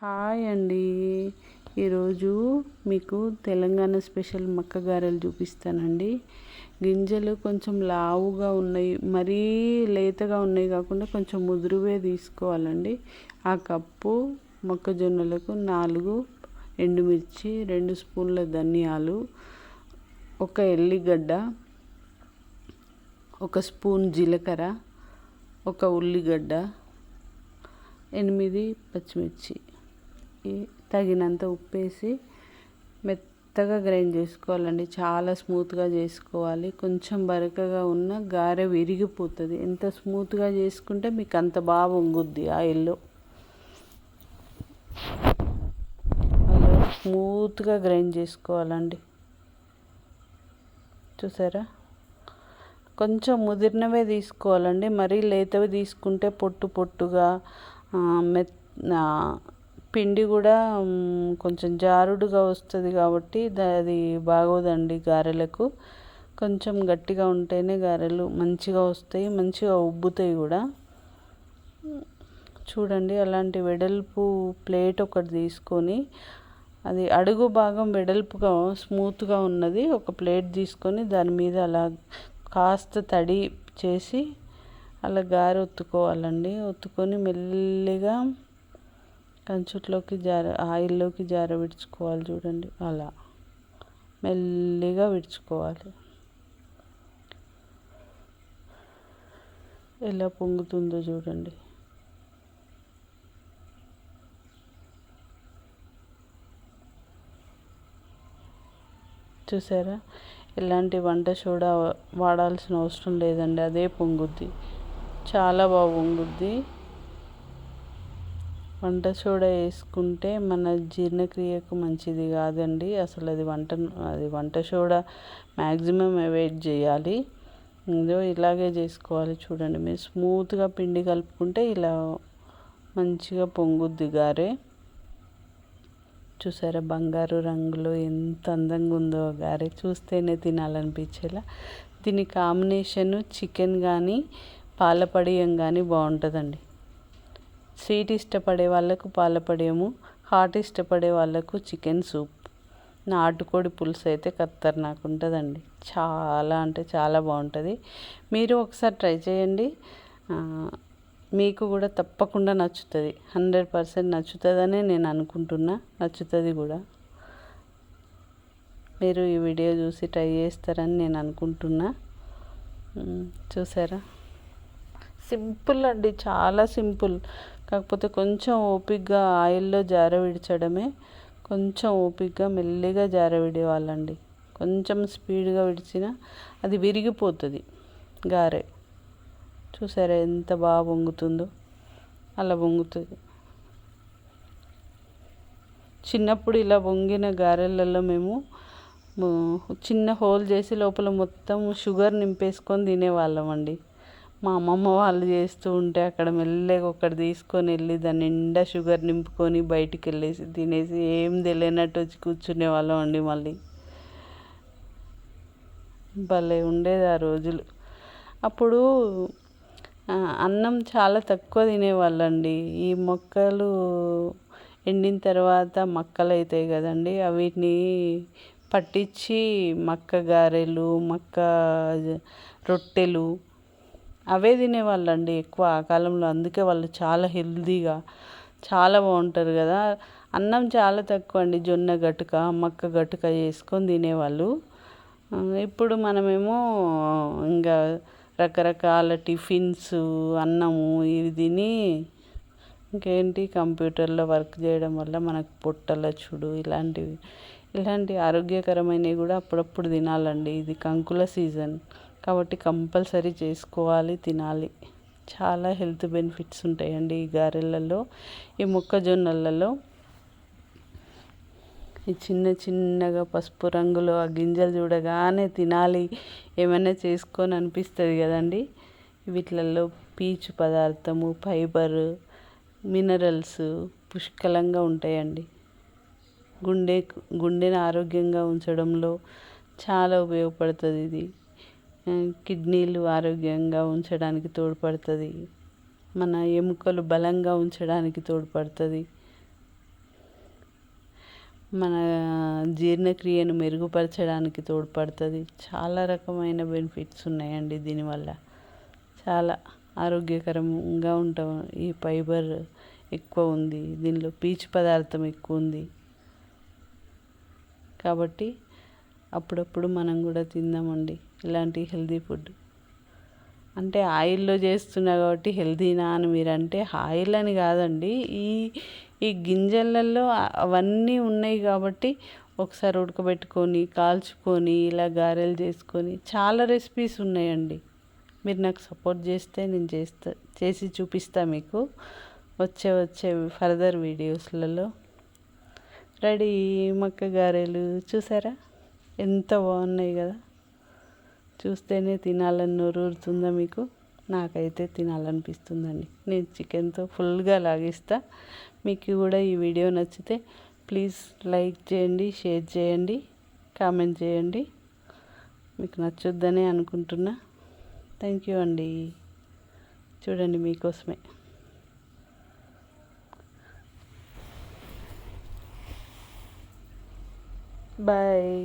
Hi అండి. ఈరోజు మీకు తెలంగాణ స్పెషల్ మక్క గారెలు చూపిస్తానండి. గింజలు కొంచెం లావుగా ఉన్నాయి మరీ లేతగా ఉన్నాయి కాకుండా కొంచెం ముదురువే తీసుకోవాలండి. ఆ కప్పు మొక్కజొన్నలకు నాలుగు ఎండుమిర్చి రెండు స్పూన్ల ధనియాలు ఒక ఎల్లిగడ్డ ఒక స్పూన్ జీలకర్ర ఒక ఉల్లిగడ్డ ఎనిమిది పచ్చిమిర్చి. తగినంత ఉప్పేసి మెత్తగా గ్రైండ్ చేసుకోవాలండి. చాలా స్మూత్గా చేసుకోవాలి. కొంచెం బరకగా ఉన్న గారె విరిగిపోతుంది. ఎంత స్మూత్గా చేసుకుంటే మీకు అంత బాగా వంగుద్ది ఆయిల్లో. అలా స్మూత్గా గ్రైండ్ చేసుకోవాలండి. చూసారా? కొంచెం ముదిరినవే తీసుకోవాలండి. మరీ లేతవి తీసుకుంటే పొట్టు పొట్టుగా మెత్ పిండి కూడా కొంచెం జారుడుగా వస్తుంది కాబట్టి అది బాగోదండి గారెలకు. కొంచెం గట్టిగా ఉంటేనే గారెలు మంచిగా వస్తాయి మంచిగా ఉబ్బుతాయి కూడా. చూడండి అలాంటి వెడల్పు ప్లేట్ ఒకటి తీసుకొని అది అడుగు భాగం వెడల్పుగా స్మూత్గా ఉన్నది ఒక ప్లేట్ తీసుకొని దాని మీద అలా కాస్త తడి చేసి అలా గారె ఒత్తుకోవాలండి. ఒత్తుకొని మెల్లిగా కంచుట్లోకి జార ఆయిల్లోకి జార విడుచుకోవాలి చూడండి. అలా. మెల్లిగా విడుచుకోవాలి. ఎలా పొంగుతుందో చూడండి. చూసారా? ఎలాంటి వంట సోడా వాడాల్సిన అవసరం లేదండి. అదే పొంగుద్ది. చాలా బాగా పొంగుద్ది. వంట సోడా వేసుకుంటే మన జీర్ణక్రియకు మంచిది కాదండి. అసలు అది వంట అది వంట సోడా మ్యాక్సిమం అవాయిడ్ చేయాలి. ఇదో ఇలాగే చేసుకోవాలి చూడండి. మీరు స్మూత్గా పిండి కలుపుకుంటే ఇలా మంచిగా పొంగుద్ది గారే. చూసారా బంగారు రంగులో ఎంత అందంగా ఉందో గారే. చూస్తేనే తినాలనిపించేలా. దీని కాంబినేషన్ చికెన్ కానీ పాలపడియం కానీ బాగుంటుందండి స్వీట్ ఇష్టపడే వాళ్ళకు పాలపడేము హాట్ ఇష్టపడే వాళ్ళకు చికెన్ సూప్. నాటుకోడి పులుసు అయితే ఖతర్నాక్ ఉంటుందండి. చాలా అంటే చాలా బాగుంటుంది. మీరు ఒకసారి ట్రై చేయండి. మీకు కూడా తప్పకుండా నచ్చుతుంది. హండ్రెడ్ పర్సెంట్ నచ్చుతుందనే నేను అనుకుంటున్నా. నచ్చుతుంది కూడా. మీరు ఈ వీడియో చూసి ట్రై చేస్తారని నేను అనుకుంటున్నా. చూసారా? సింపుల్ అండి. చాలా సింపుల్. కాకపోతే కొంచెం ఓపిక్గా ఆయిల్లో జార విడిచడమే కొంచెం ఓపిక్గా మెల్లిగా జార విడేవాళ్ళండి కొంచెం స్పీడ్గా విడిచినా అది విరిగిపోతుంది. గారె. చూసారా ఎంత బాగా పొంగుతుందో అలా పొంగుతుంది చిన్నప్పుడు ఇలా పొంగిన గారెలలో మేము చిన్న హోల్ చేసి లోపల మొత్తం షుగర్ నింపేసుకొని తినేవాళ్ళమండి. మా అమ్మమ్మ వాళ్ళు చేస్తూ ఉంటే అక్కడ మెల్లగా ఒకటి తీసుకొని వెళ్ళి దాని నిండా షుగర్ నింపుకొని బయటికి వెళ్ళేసి తినేసి ఏం తెలియనట్టు వచ్చి కూర్చునే వాళ్ళం అండి మళ్ళీ. భలే ఉండేది ఆ రోజులు. అప్పుడు అన్నం చాలా తక్కువ తినేవాళ్ళండి. ఈ మొక్కలు ఎండిన తర్వాత మక్కలు అవుతాయి కదండి. వీటిని పట్టించి మక్క గారెలు మక్క రొట్టెలు అవే తినేవాళ్ళండి ఎక్కువ ఆ కాలంలో. అందుకే వాళ్ళు చాలా హెల్తీగా చాలా బాగుంటారు కదా. అన్నం చాలా తక్కువ అండి. జొన్న గటుక మక్క గటుక చేసుకొని తినేవాళ్ళు. ఇప్పుడు మనమేమో ఇంకా రకరకాల టిఫిన్స్ అన్నము ఇవి తిని ఇంకేంటి కంప్యూటర్లో వర్క్ చేయడం వల్ల మనకు పొట్టల చుడు ఇలాంటివి ఇలాంటి ఆరోగ్యకరమైనవి కూడా అప్పుడప్పుడు తినాలండి. ఇది కంకుల సీజన్. కాబట్టి కంపల్సరీ చేసుకోవాలి తినాలి. చాలా హెల్త్ బెనిఫిట్స్ ఉంటాయండి ఈ గారెలలో ఈ మొక్కజొన్నలలో. ఈ చిన్న చిన్నగా పసుపు రంగులో ఆ గింజలు చూడగానే తినాలి. ఏమైనా చేసుకొని అనిపిస్తుంది కదండి. వీటిలలో పీచు పదార్థము ఫైబర్ మినరల్స్ పుష్కలంగా ఉంటాయండి. గుండె గుండెని ఆరోగ్యంగా ఉంచడంలో చాలా ఉపయోగపడుతుంది ఇది. కిడ్నీలు ఆరోగ్యంగా ఉంచడానికి తోడ్పడుతుంది. మన ఎముకలు బలంగా ఉంచడానికి తోడ్పడుతుంది. మన జీర్ణక్రియను మెరుగుపరచడానికి తోడ్పడుతుంది. చాలా రకమైన బెనిఫిట్స్ ఉన్నాయండి దీనివల్ల. చాలా ఆరోగ్యకరంగా ఉంటాం. ఈ ఫైబర్ ఎక్కువ ఉంది. దీనిలో పీచు పదార్థం ఎక్కువ ఉంది. కాబట్టి అప్పుడప్పుడు మనం కూడా తిందామండి ఇలాంటి హెల్దీ ఫుడ్. అంటే ఆయిల్లో చేస్తున్నా కాబట్టి హెల్దీనా అని మీరు అంటే ఆయిల్ అని కాదండి. ఈ ఈ గింజలలో అవన్నీ ఉన్నాయి కాబట్టి ఒకసారి ఉడకబెట్టుకొని కాల్చుకొని ఇలా గారెలు చేసుకొని చాలా రెసిపీస్ ఉన్నాయండి. మీరు నాకు సపోర్ట్ చేస్తే నేను చేస్తా చేసి చూపిస్తా మీకు వచ్చే వచ్చే ఫర్దర్ వీడియోస్లలో రెడీ మక్క గారెలు చూసారా? ఎంత బాగున్నాయి కదా. చూస్తేనే తినాలని నోరూరుతుందా మీకు? నాకైతే తినాలనిపిస్తుందండి. నేను చికెన్తో ఫుల్గా లాగిస్తా. మీకు కూడా ఈ వీడియో నచ్చితే ప్లీజ్ లైక్ చేయండి షేర్ చేయండి కామెంట్ చేయండి. మీకు నచ్చుద్దని అనుకుంటున్నా. థ్యాంక్ యూ అండి. చూడండి మీకోసమే. బాయ్.